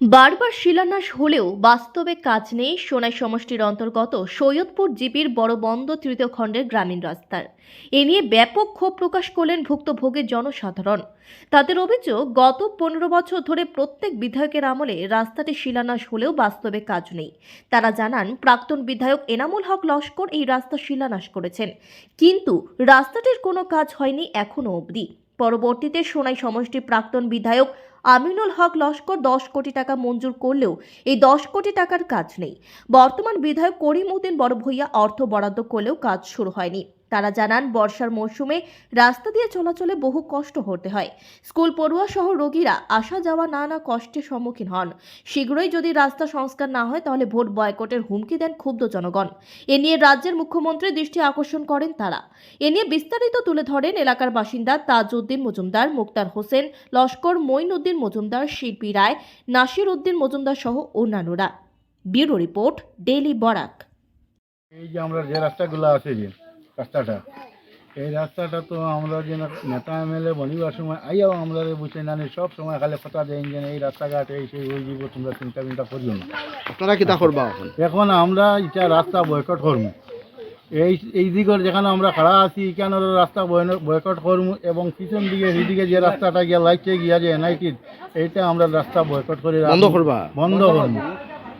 বারবার শিলান্যাস হলেও বাস্তবে কাজ নেই সোনাই সমষ্টির অন্তর্গত সৈয়দপুর জিপির বড় বন্ধ তৃতীয় খণ্ডের গ্রামীণ রাস্তার। এ নিয়ে ব্যাপক ক্ষোভ প্রকাশ করলেন ভুক্তভোগীর জনসাধারণ। তাদের অভিযোগ, গত পনেরো বছর ধরে প্রত্যেক বিধায়কের আমলে রাস্তাটি শিলান্যাস হলেও বাস্তবে কাজ নেই। তারা জানান, প্রাক্তন বিধায়ক এনামুল হক লস্কর এই রাস্তা শিলান্যাস করেছেন। কিন্তু রাস্তাটির কোনো কাজ হয়নি এখনও অবধি। পরবর্তীতে সোনাই সমষ্টির প্রাক্তন বিধায়ক আমিনুল হক লস্কর দশ কোটি টাকা মঞ্জুর করলেও এই দশ কোটি টাকার কাজ নেই। বর্তমান বিধায়ক করিম উদ্দিন বড় ভূঁইয়া অর্থ বরাদ্দ করলেও কাজ শুরু হয়নি। তারা জানান, বর্ষার মৌসুমে রাস্তা দিয়ে চলাচলে বহু কষ্ট হতে হয়। স্কুল পড়ুয়া সহ রোগীরা আসা যাওয়া নানা কষ্টের সম্মুখীন হন। শীঘ্রই যদি রাস্তা সংস্কার না হয়, তাহলে ভোট বয়কটের হুমকি দেন ক্ষুব্ধ জনগণ। এ নিয়ে রাজ্যের মুখ্যমন্ত্রীর দৃষ্টি আকর্ষণ করেন তারা। এ নিয়ে বিস্তারিত তুলে ধরেন এলাকার বাসিন্দা তাজউদ্দিন মজুমদার, মুক্তার হোসেন, লস্কর মঈনুদ্দিন মজুমদার, শিল্পী রায়, নাসির উদ্দিন মজুমদার সহ অন্যান্যরা। Bureau report, daily Barak. এই যে আমরা যে রাস্তাগুলো আছে যে রাস্তাটা। এই রাস্তাটা তো আমরা যে নেতা এমএলএ বনিবার সময় আইয়াও আমরা বুঝে না সব সময় খালি কথা দেন যে এই রাস্তাঘাট এই সেই ওই জীব তোমরা চিন্তা চিন্তা করিও না। আপনারা কিতা করবা এখন? এখন আমরা এটা রাস্তা বয়কট করব এই এই দিকের যেখানে আমরা খাড়া আছি এখানে রাস্তা বয়কট করব এবং পিছন দিকে এইদিকে যে রাস্তাটা গিয়া লাইটে গিয়া যে এনআইটির এইটা আমরা রাস্তা বয়কট করে বন্ধ করবা? বন্ধ করব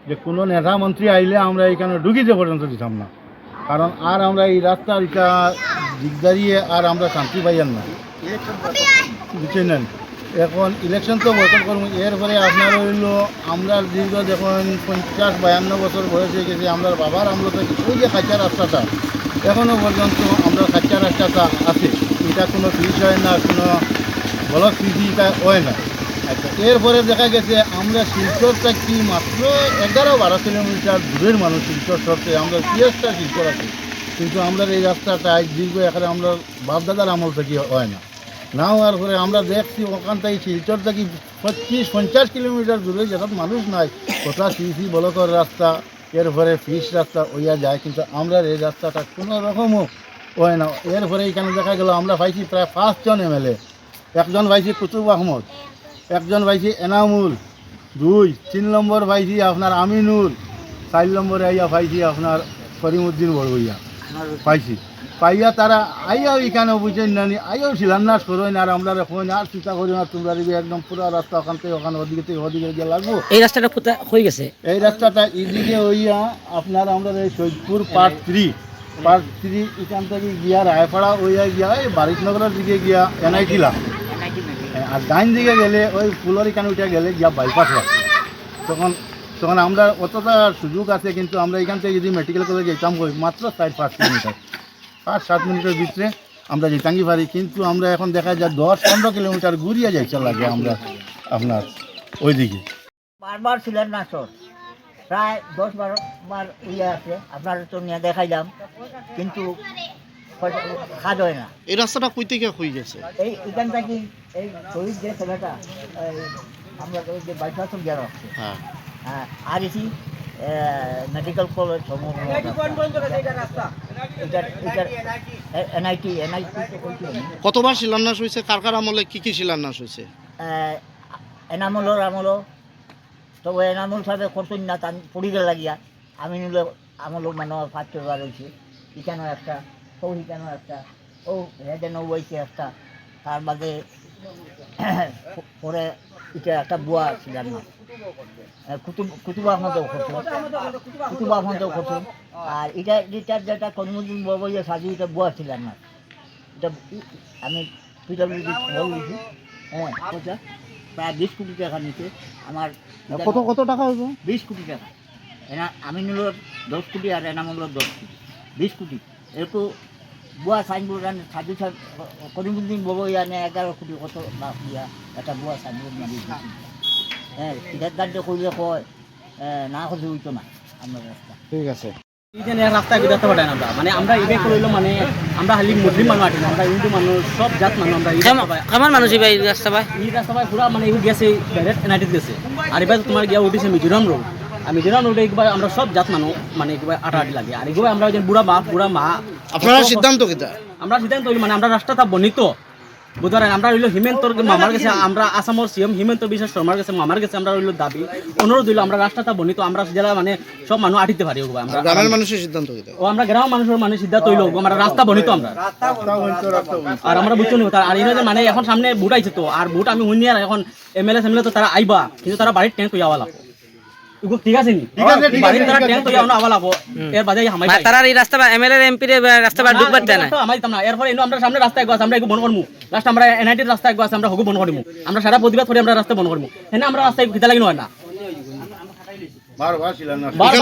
যে কোনো নেতা মন্ত্রী আইলে আমরা এখানে ঢুকিতে পর্যন্ত দিতাম না। কারণ আর আমরা এই রাস্তার এটা দিক দাঁড়িয়ে আর আমরা শান্তি পাইয়ান না। বুঝছেন? এখন ইলেকশন তো বয়কট করব, এরপরে আপনার হইল আমরা দীর্ঘ দেখুন পঞ্চাশ বায়ান্ন বছর বয়স হয়ে গেছে আমরা বাবার আমরা ওই যে কাঁচা রাস্তাটা এখনও পর্যন্ত আমরা কাঁচা রাস্তাটা আছে। এটা কোনো ফিস হয় না, কোনো ব্লক কৃষি এটা হয় না। এরপরে দেখা গেছে আমরা শিলচর থাকি মাত্র এগারো বারো কিলোমিটার দূরের মানুষ শিলচর সরতে আমরা পিএসটা শিলচর আছে। কিন্তু আমরা এই রাস্তাটা দীর্ঘ, এখানে আমরা বাপদাদার আমল থেকে, হয় না। না হওয়ার পরে আমরা দেখছি ওখান থেকে শিলচর থেকে পঁচিশ, পঞ্চাশ কিলোমিটার দূরে যেটা মানুষ নাই। কোথা সিসি ব্লকের রাস্তা, এরপরে ফিস রাস্তা, ওইয়া যায়। কিন্তু আমরা এই রাস্তাটা কোনো রকমও হয় না। এরপরে এখানে দেখা গেল, আমরা পাইছি প্রায় পাঁচজন এমএলএ একজন পাইছি কুতুব আহমদ। একজন পাইছি এনামুল দুই তিন নম্বর পাইছি আপনার আমিনুল চার নম্বরে আইয়া পাইছি আপনার করিমুদ্দিন বড়বইয়া পাইছি। পাইয়া তারা আইয়াও এখানে বুঝেন না আইয়াও শিলান্যাস করবেন আর আমরা ফোন আর চিন্তা করি না তোমরা দিবি একদম পুরো রাস্তা ওখান থেকে ওখানে ওদিকে থেকে ওদিকে গিয়ে লাগবো। এই রাস্তাটা কোথায় হয়ে গেছে? এই রাস্তাটা এইদিকে হইয়া আপনার আমরা এই Saidpur part three part three এখান থেকে গিয়া রায়পাড়া হইয়া গিয়া এই বারিশনগরের দিকে গিয়া এনআইটিলা আর ডাইন দিকে গেলে, ওই ফুলের এখানে উঠে গেলে যা বাইপাস রাস্তা তখন তখন আমরা অতটা সুযোগ আছে, কিন্তু আমরা এখান থেকে যদি মেডিকেল কলেজ যেতাম কই মাত্র চার পাঁচ কিলোমিটার। পাঁচ, সাত মিনিটের ভিতরে আমরা যেতাঙ্গি পারি, কিন্তু আমরা এখন দেখা যায় দশ, পনেরো কিলোমিটার ঘুরিয়ে যাইতে লাগে আমরা আপনার ওইদিকে। বারবার ছিলেন না চোর প্রায় দশ, বারো বার ইয়ে আছে, আপনার তো নিয়ে দেখাইলাম। কিন্তু কাজ হয় না। এই রাস্তাটা কই থেকে হয়ে গেছে? এই এখান থেকে এই শহীদ যে ছেলেটা আমরা ওই যে বাইপাস গিয়ে রাখছে হ্যাঁ। আর AC medical college NIT NIT কতবার শিলান্যাস হয়েছে? কার কার আমলে কি কি শিলান্যাস হয়েছে? এনামুলর আমলও। তবে এনামল সাহেব করতেন না তার পড়িতে লাগিয়া। আমি নিলে আমল মানে পাঁচ ছবার রয়েছে এখানেও একটা এখানেও একটা। ও হেডেনও বইছে একটা তার বাদে পরে এটা একটা বুয়া ছিলাম না। কুতুব কুতুব আহমদেও করছেন কুতুব আহমদেও করছেন আর এটা এটার যেটা কর্মদিন বইয়ে সাজু এটা বুয়া ছিলাম না। এটা আমি পিডব্লিউডি খবর লিখি হ্যাঁ প্রায় বিশ কোটি টাকা নিতে আমার কত কত টাকা হইব? বিশ কোটি টাকা। এনা আমি নিল দশ কোটি আর এনামূল্য দশ কোটি। বিশ কোটি। এরকম বুয়া সাইনবোর্ড আনে সাহেব করিমুদ্দিন বড় ইয়ানে এগারো কোটি কত লাখ দিয়া একটা বুয়া সাইনবোর্ড মারি হ্যাঁ টিকেট দাঁড় করলে কয় না খুঁজে হইতো না আপনার রাস্তা। ঠিক আছে। আমরা। মানে আমরা মানে আমরা আমরা আমরা আমার মানে এগুলো গেছে গেছে আর এবার তোমার গিয়া উঠেছে মিজোরাম রোড মিজোরাম রোডে একবার আমরা সব জাত মানুষ মানে একবার আটাআটি লাগে। আর এগুলো আমরা বুড়া বাপ বুড়া মা আপনারা সিদ্ধান্ত কিতা? আমরা সিদ্ধান্ত হইল মানে আমরা রাস্তাটা বর্ণিত বুধবার আমরা হইল হিমেন্তর মামার কাছে আমরা আসামর সিএম হিমন্ত বিশ্ব শর্মার কাছে মামার কাছে আমরা হইল দাবি। অনুরোধ হইল আমরা রাস্তাটা বনিত আমরা জেলা মানে সব মানুষ আটিতে পারি ওগুলো আমরা। গ্রামের মানুষের সিদ্ধান্ত ও আমরা গ্রাম মানুষের মানে সিদ্ধান্ত হইল আমরা রাস্তা বনিত আমরা। রাস্তা আর আমরা বুঝছ নি আর ইনাদের মানে এখন সামনে বুট আইছে তো আর বুট আমি শুনি আর এখন এমএলএ এমএলএ তো তারা আইবা কিন্তু তারা বাড়ির ট্যাঙ্ক আওয়া লাগবো ঠিক আছে নি? ঠিক আছে, ঠিক আছে, তারা ঠিক আছে, ট্যাঙ্ক তৈরি আওয়া লাগবো এর বাদে হামাই তারা এই রাস্তা এমএলএ এমপি রাস্তা এনে আমরা সামনে রাস্তা একবার আমরা একটু বন লাস্ট আমরা এনআইটির রাস্তা একবার আমরা হগু বন আমরা সারা প্রতিবাদ করে আমরা রাস্তা বন করব হ্যাঁ আমরা রাস্তায় খিতা লাগি নয় না। কত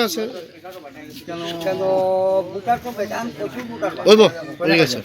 আছে? ঠিক আছে।